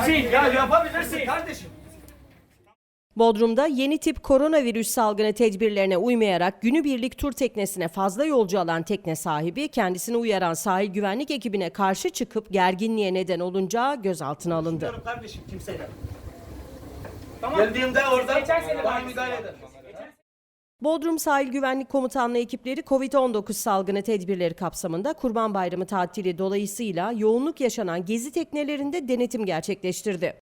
Hüseyin ya yapabilirsin kardeşim. Bodrum'da yeni tip koronavirüs salgını tedbirlerine uymayarak günübirlik tur teknesine fazla yolcu alan tekne sahibi kendisini uyaran sahil güvenlik ekibine karşı çıkıp gerginliğe neden olunca gözaltına alındı. Kardeşim kimseyle. Tamam. Geldiğimde orada bana müdahale eder. Bodrum Sahil Güvenlik Komutanlığı ekipleri COVID-19 salgını tedbirleri kapsamında Kurban Bayramı tatili dolayısıyla yoğunluk yaşanan gezi teknelerinde denetim gerçekleştirdi.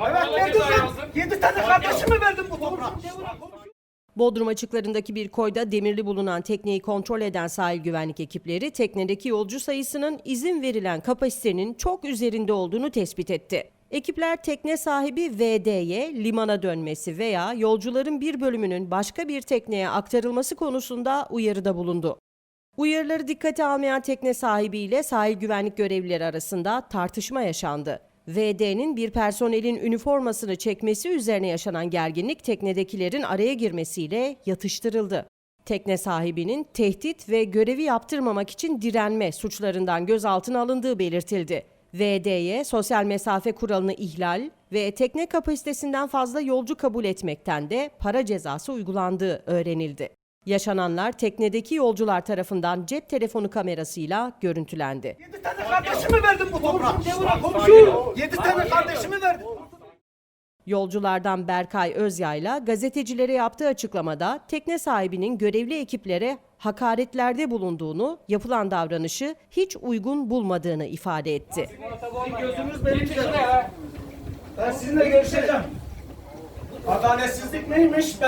Evet verdim ben. Yedi tane kardeşime verdim bu toprağı. Bodrum açıklarındaki bir koyda demirli bulunan tekneyi kontrol eden sahil güvenlik ekipleri teknedeki yolcu sayısının izin verilen kapasitenin çok üzerinde olduğunu tespit etti. Ekipler tekne sahibi VD'ye limana dönmesi veya yolcuların bir bölümünün başka bir tekneye aktarılması konusunda uyarıda bulundu. Uyarıları dikkate almayan tekne sahibiyle sahil güvenlik görevlileri arasında tartışma yaşandı. VD'nin bir personelin üniformasını çekmesi üzerine yaşanan gerginlik teknedekilerin araya girmesiyle yatıştırıldı. Tekne sahibinin tehdit ve görevi yaptırmamak için direnme suçlarından gözaltına alındığı belirtildi. VD'ye sosyal mesafe kuralını ihlal ve tekne kapasitesinden fazla yolcu kabul etmekten de para cezası uygulandığı öğrenildi. Yaşananlar teknedeki yolcular tarafından cep telefonu kamerasıyla görüntülendi. Yedi tane kardeşime verdim bu. Komşu. Yedi tane kardeşime verdim. Yolculardan Berkay Özyayla gazetecilere yaptığı açıklamada tekne sahibinin görevli ekiplere hakaretlerde bulunduğunu, yapılan davranışı hiç uygun bulmadığını ifade etti. Gözünüz benim. Ben sizinle görüşeceğim. Adaletsizlik neymiş?